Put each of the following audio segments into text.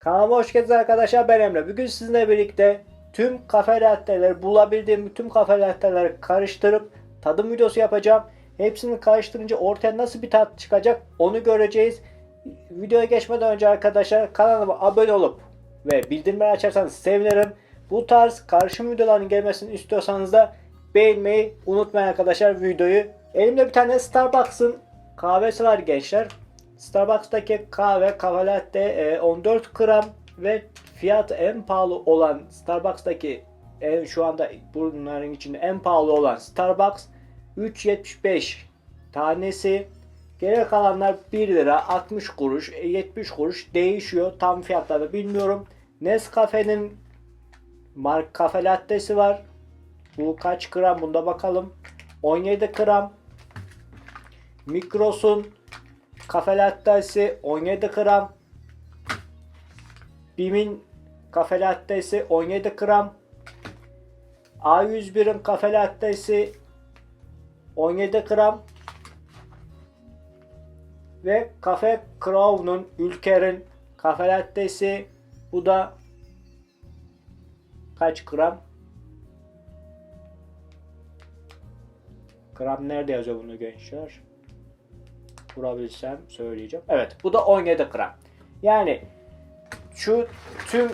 Kanalıma hoş geldiniz arkadaşlar ben Emre. Bugün sizinle birlikte tüm kafe latteleri bulabildiğim tüm kafe latteleri karıştırıp tadım videosu yapacağım. Hepsini karıştırınca ortaya nasıl bir tat çıkacak onu göreceğiz. Videoya geçmeden önce arkadaşlar kanalıma abone olup ve bildirimleri açarsanız sevinirim. Bu tarz karışım videolarının gelmesini istiyorsanız da beğenmeyi unutmayın arkadaşlar videoyu. Elimde bir tane Starbucks'ın kahvesi var gençler. Starbucks'taki kahve kahve latte e, 14 gram ve fiyatı en pahalı olan Starbucks'taki en, şu anda bunların içinde en pahalı olan Starbucks 3.75 tanesi. Geri kalanlar 1 lira 60 kuruş e, 70 kuruş değişiyor. Tam fiyatları bilmiyorum. Nescafe'nin mark kafe lattesi var. Bu kaç gram bunda bakalım. 17 gram. Mikros'un kafe lattesi 17 gram. Bim'in kafe lattesi 17 gram. A101'in kafe lattesi 17 gram. Ve Cafe Crown'un Ülker'in kafe lattesi bu da kaç gram? Gram nerede yazıyor bunu gençler? Vurabilsem söyleyeceğim. Evet bu da 17 gram. Yani şu tüm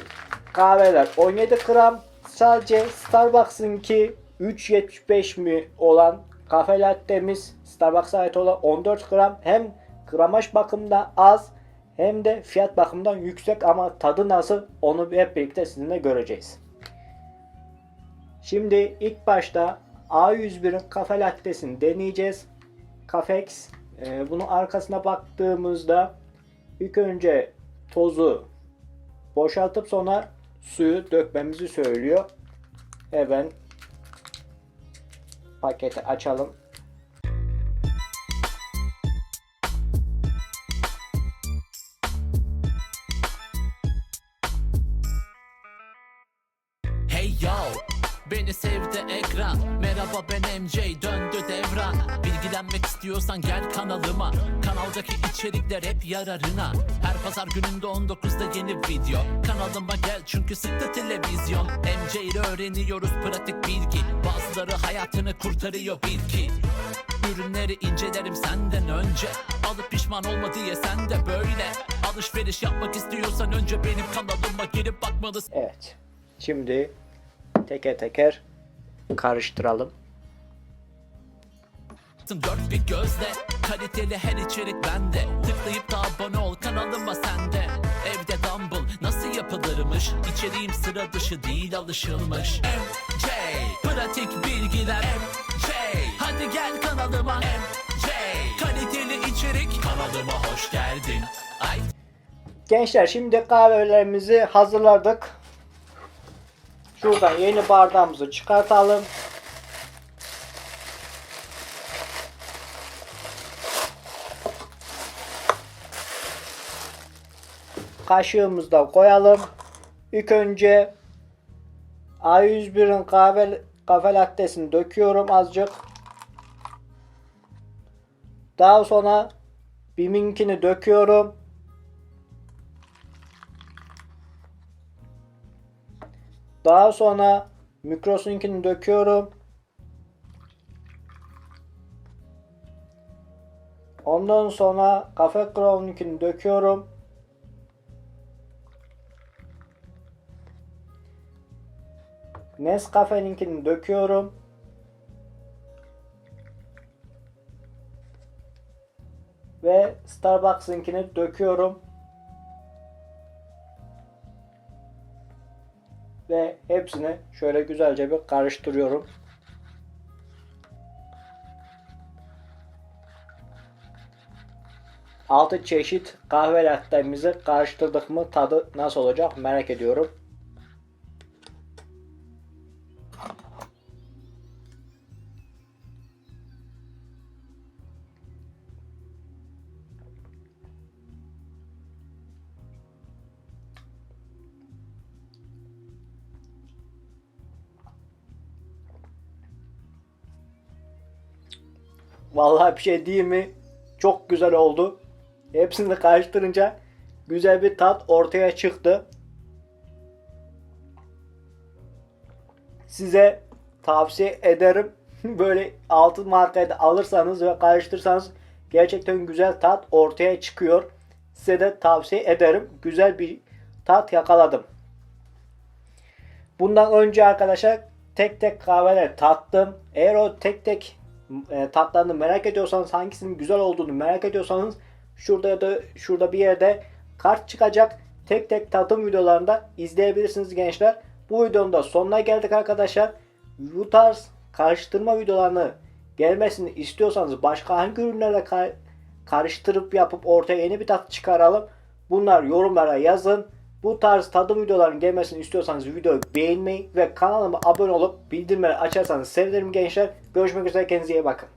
kahveler 17 gram sadece Starbucks'ınki 3.75 mi olan kafe latte'miz Starbucks'a ait olan 14 gram hem gramaj bakımından az hem de fiyat bakımından yüksek ama tadı nasıl onu hep birlikte sizinle göreceğiz. Şimdi ilk başta A101'in kafe lattesini deneyeceğiz. Cafex. Ee, bunun arkasına baktığımızda ilk önce tozu boşaltıp sonra suyu dökmemizi söylüyor. Hemen paketi açalım. Beni sevdi ekran. Merhaba ben MJ döndü devran. Bilgilenmek istiyorsan gel kanalıma. Kanaldaki içerikler hep yararına. Her pazar gününde 19'da yeni video. Kanalıma gel çünkü sıktı televizyon. MJ ile öğreniyoruz pratik bilgi. Bazıları hayatını kurtarıyor bil ki Ürünleri incelerim senden önce. Alıp pişman olma diye sen de böyle. Alışveriş yapmak istiyorsan önce benim kanalıma girip bakmalısın. Evet. Şimdi teker teker karıştıralım. Dört bir gözle Kaliteli her içerik bende. Tıklayıp da abone ol kanalıma sende Evde dumbbell nasıl yapılırmış? İçeriğim sıra dışı değil alışılmış. MJ Pratik bilgiler. MJ Hadi gel kanalıma. MJ Kaliteli içerik. Kanalıma hoş geldin. Ay. Gençler şimdi kahvelerimizi hazırladık. Şuradan yeni bardağımızı çıkartalım. Kaşığımızı da koyalım. İlk önce A101'in kahve, kahve lattesini döküyorum azıcık. Daha sonra Bim'inkini döküyorum. Daha sonra Mikros'unkini döküyorum. Ondan sonra Cafe Crown'unkini döküyorum. Nescafe'ninkini döküyorum. Ve Starbucks'ınkini döküyorum. Ve hepsini şöyle güzelce bir karıştırıyorum. Altı çeşit kahve lattemizi karıştırdık mı tadı nasıl olacak merak ediyorum. Vallahi bir şey değil mi? Çok güzel oldu. Hepsini karıştırınca güzel bir tat ortaya çıktı. Size tavsiye ederim. Böyle altın markayı alırsanız ve karıştırırsanız gerçekten güzel tat ortaya çıkıyor. Size de tavsiye ederim. Güzel bir tat yakaladım. Bundan önce arkadaşlar tek tek kahveler tattım. Eğer o tek tek e, tatlarını merak ediyorsanız hangisinin güzel olduğunu merak ediyorsanız şurada ya da şurada bir yerde kart çıkacak. Tek tek tadım videolarında izleyebilirsiniz gençler. Bu videonun da sonuna geldik arkadaşlar. Bu tarz karıştırma videolarını gelmesini istiyorsanız başka hangi ürünlerle kar- karıştırıp yapıp ortaya yeni bir tat çıkaralım. Bunlar yorumlara yazın. Bu tarz tadım videolarının gelmesini istiyorsanız videoyu beğenmeyi ve kanalıma abone olup bildirimleri açarsanız sevinirim gençler. Görüşmek üzere kendinize iyi bakın.